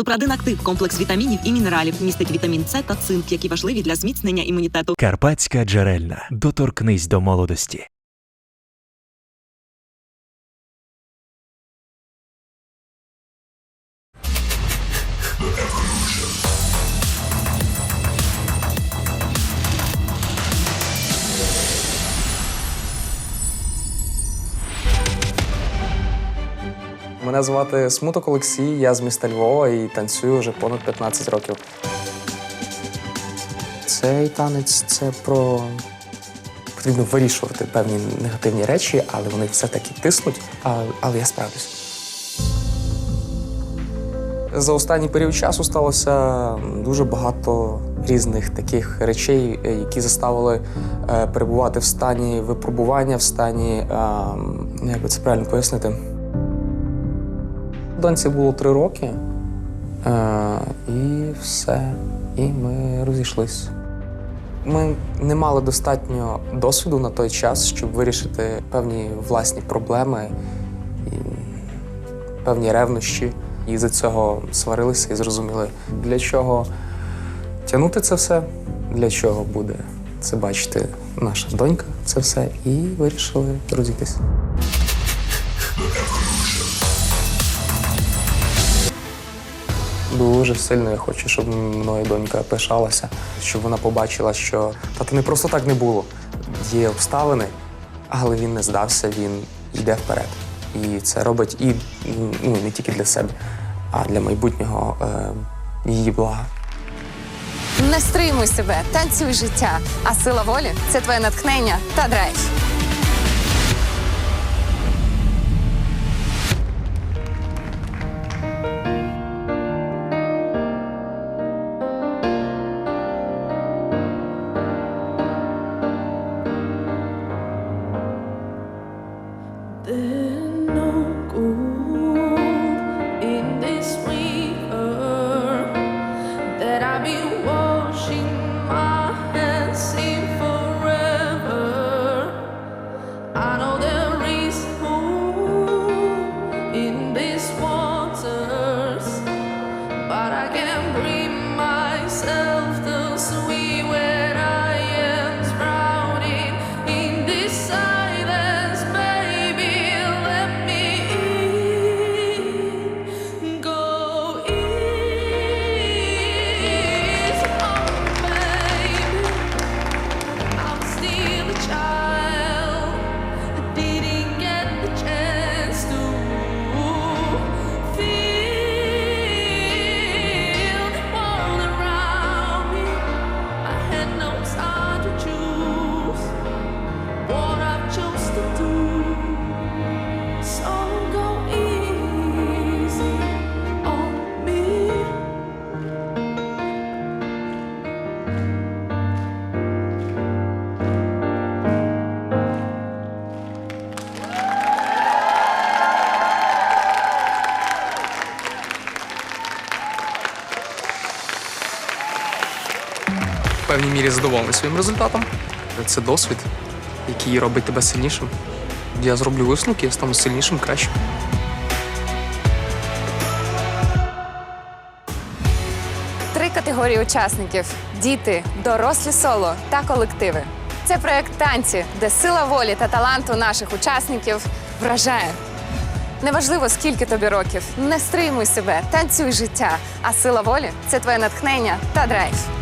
Супрадин актив комплекс вітамінів і мінералів містить вітамін С та цинк, які важливі для зміцнення імунітету. Карпатська джерельна. Доторкнись до молодості. Мене звати Смуток Олексій, я з міста Львова і танцюю вже понад 15 років. Цей танець це про потрібно вирішувати певні негативні речі, але вони все-таки тиснуть, а- але я справлюсь. За останній період часу сталося дуже багато різних таких речей, які заставили е, перебувати в стані випробування, в стані, е, як би це правильно пояснити. Доньці було три роки, е, і все. І ми розійшлись. Ми не мали достатньо досвіду на той час, щоб вирішити певні власні проблеми і певні ревнощі. І за цього сварилися і зрозуміли, для чого тягнути це все, для чого буде це бачити наша донька, це все, і вирішили розійтись. Дуже сильно я хочу, щоб мною донька пишалася, щоб вона побачила, що тато не просто так не було. Є обставини, але він не здався, він йде вперед. І це робить і ну, не тільки для себе, а для майбутнього е, її блага. Не стримуй себе, танцюй життя. А сила волі це твоє натхнення та драйв. this one. Певній мірі задоволений своїм результатом. Це досвід, який робить тебе сильнішим. Я зроблю висновки, я стану сильнішим, кращим. Три категорії учасників: діти, дорослі соло та колективи. Це проект танці, де сила волі та таланту наших учасників вражає. Неважливо, скільки тобі років, не стримуй себе, танцюй життя. А сила волі це твоє натхнення та драйв.